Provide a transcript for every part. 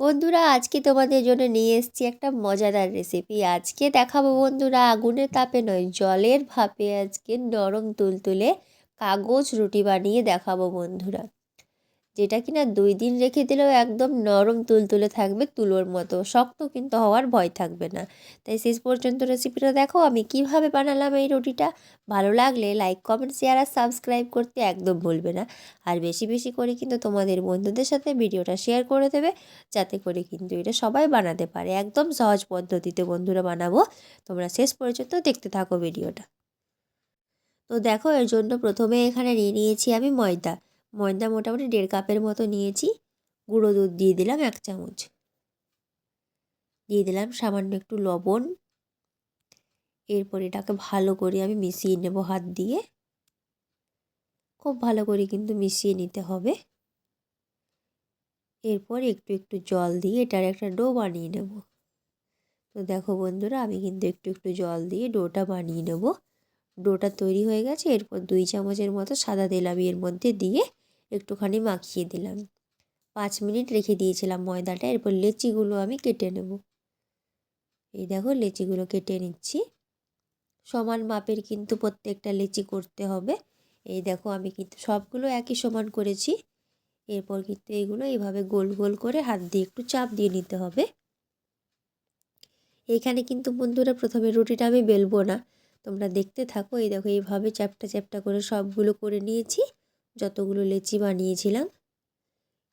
বন্ধুরা, আজকে তোমাদের জন্য নিয়ে এসেছি একটা মজাদার রেসিপি আজকে দেখাবো বন্ধুরা, আগুনের তাপে নয়, জলের ভাপে আজকে নরম তুলতুলে কাগজ রুটি বানিয়ে দেখাবো বন্ধুরা। যেটা কিনা দুই দিন রেখে দিলেও একদম নরম তুলতুলে থাকবে তুলোর মতো। শক্ত কিন্তু হওয়ার ভয় থাকবে না। তাই শেষ পর্যন্ত রেসিপিটা দেখো, আমি কীভাবে বানালাম এই রুটিটা। ভালো লাগলে লাইক কমেন্ট শেয়ার আর সাবস্ক্রাইব করতে একদম ভুলবে না। আর বেশি বেশি করে কিন্তু তোমাদের বন্ধুদের সাথে ভিডিওটা শেয়ার করে দেবে, যাতে করে কিন্তু এটা সবাই বানাতে পারে। একদম সহজ পদ্ধতিতে বন্ধুরা বানাবো। তোমরা শেষ পর্যন্ত দেখতে থাকো ভিডিওটা। তো দেখো, এর জন্য প্রথমে এখানে নিয়ে নিয়েছি আমি ময়দা। ময়দা মোটামুটি দেড় কাপের মতো নিয়েছি। গুঁড়ো দুধ দিয়ে দিলাম এক চামচ। দিয়ে দিলাম সামান্য একটু লবণ। এরপর এটাকে ভালো করে আমি মিশিয়ে নেব হাত দিয়ে। খুব ভালো করে কিন্তু মিশিয়ে নিতে হবে। এরপর একটু একটু জল দিয়ে এটার একটা ডো বানিয়ে নেব। তো দেখো বন্ধুরা, আমি কিন্তু একটু একটু জল দিয়ে ডোটা বানিয়ে নেব। ডোটা তৈরি হয়ে গেছে, এরপর দুই চামচের মতো সাদা তেল আমি এর মধ্যে দিয়ে একটুখানি মাখিয়ে দিলাম। পাঁচ মিনিট রেখে দিয়েছিলাম ময়দাটা, এরপর লেচিগুলো আমি কেটে নেব। এই দেখো লেচিগুলো কেটে নিচ্ছি। সমান মাপের কিন্তু প্রত্যেকটা লেচি করতে হবে। এই দেখো আমি কিন্তু সবগুলো একই সমান করেছি। এরপর কিন্তু এইগুলো এইভাবে গোল গোল করে হাত দিয়ে একটু চাপ দিয়ে নিতে হবে। এখানে কিন্তু বন্ধুরা প্রথমে রুটিটা আমি বেলবো না। তোমরা দেখতে থাকো, এই দেখো এইভাবে চ্যাপটা চ্যাপটা করে সবগুলো করে নিয়েছি। যতগুলো লেচি বানিয়েছিলাম,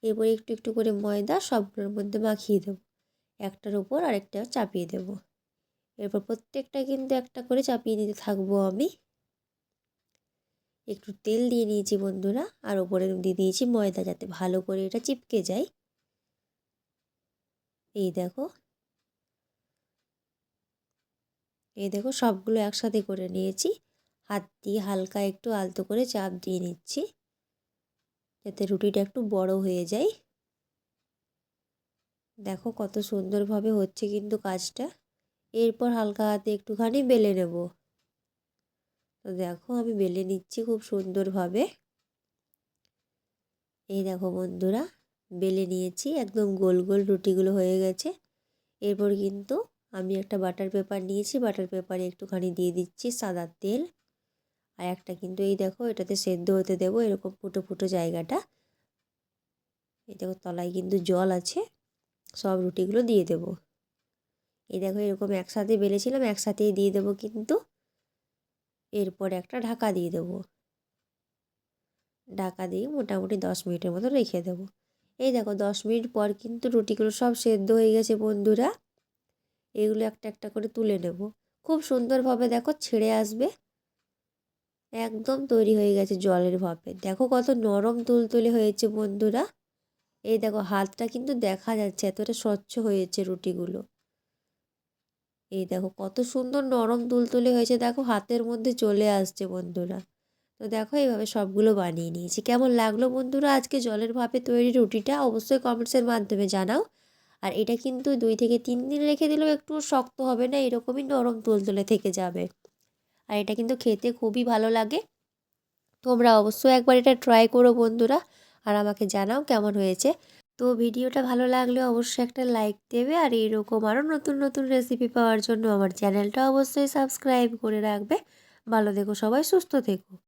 এরপর একটু একটু করে ময়দা সবগুলোর মধ্যে মাখিয়ে দেবো। একটার উপর আরেকটা চাপিয়ে দেব। এরপর প্রত্যেকটা কিন্তু একটা করে চাপিয়ে দিতে থাকব আমি। একটু তেল দিয়ে নিয়েছি বন্ধুরা, আর ওপরে দিয়ে দিয়েছি ময়দা যাতে ভালো করে এটা চিপকে যায়। এই দেখো। এই দেখো, সবগুলো একসাথে করে নিয়েছি। হাত দিয়ে হালকা একটু আলতো করে চাপ দিয়ে নিচ্ছি। যাতে রুটিটা একটু বড় হয়ে যায়। দেখো কত সুন্দরভাবে হচ্ছে কিন্তু কাজটা। এরপর হালকা হাতে একটুখানি বেলে নেব। তো দেখো আমি বেলে নিচ্ছি খুব সুন্দরভাবে। এই দেখো বন্ধুরা, বেলে নিয়েছি, একদম গোল গোল রুটিগুলো হয়ে গেছে। এরপর কিন্তু আমি একটা বাটার পেপার নিয়েছি, বাটার পেপারে একটুখানি দিয়ে দিচ্ছি সাদা তেল। আর একটা কিন্তু এই দেখো, এটাতে সেদ্ধ হতে দেবো এরকম ফুটো ফুটো জায়গাটা। এই দেখো তলায় কিন্তু জল আছে, সব রুটিগুলো দিয়ে দেবো। এই দেখো এরকম একসাথে বেলেছিলাম, একসাথেই দিয়ে দেবো কিন্তু। এরপর একটা ঢাকা দিয়ে দেবো। ঢাকা দিয়ে মোটামুটি দশ মিনিটের মতো রেখে দেবো। এই দেখো দশ মিনিট পর কিন্তু রুটিগুলো সব সেদ্ধ হয়ে গেছে বন্ধুরা। এগুলো একটা একটা করে তুলে নেব। খুব সুন্দরভাবে দেখো ছেড়ে আসবে। একদম তৈরি হয়ে গেছে জলের ভাপে। দেখো কত নরম তুলতুলে হয়েছে বন্ধুরা। এই দেখো, হাতটা কিন্তু দেখা যাচ্ছে, এতটা স্বচ্ছ হয়েছে রুটিগুলো। এই দেখো, কত সুন্দর নরম তুলতুলে হয়েছে। দেখো, হাতের মধ্যে চলে আসছে বন্ধুরা। তো দেখো, এইভাবে সবগুলো বানিয়ে নিয়েছি। কেমন লাগল বন্ধুরা আজকে জলের ভাপে তৈরি রুটিটা? অবশ্যই কমেন্টসের মাধ্যমে জানাও। আর এটা কিন্তু দুই থেকে তিন দিন রেখে দিলেও একটু শক্ত হবে না, এরকমই নরম তুলতুলে থেকে যাবে। আর এটা কিন্তু খেতে খুবই ভালো লাগে। তোমরা অবশ্যই একবার এটা ট্রাই করো বন্ধুরা আর আমাকে জানাও কেমন হয়েছে। তো ভিডিওটা ভালো লাগলে অবশ্যই একটা লাইক দেবে আর এইরকম আরও নতুন নতুন রেসিপি পাওয়ার জন্য আমার চ্যানেলটা অবশ্যই সাবস্ক্রাইব করে রাখবে। ভালো দেখো সবাই, সুস্থ থেকো।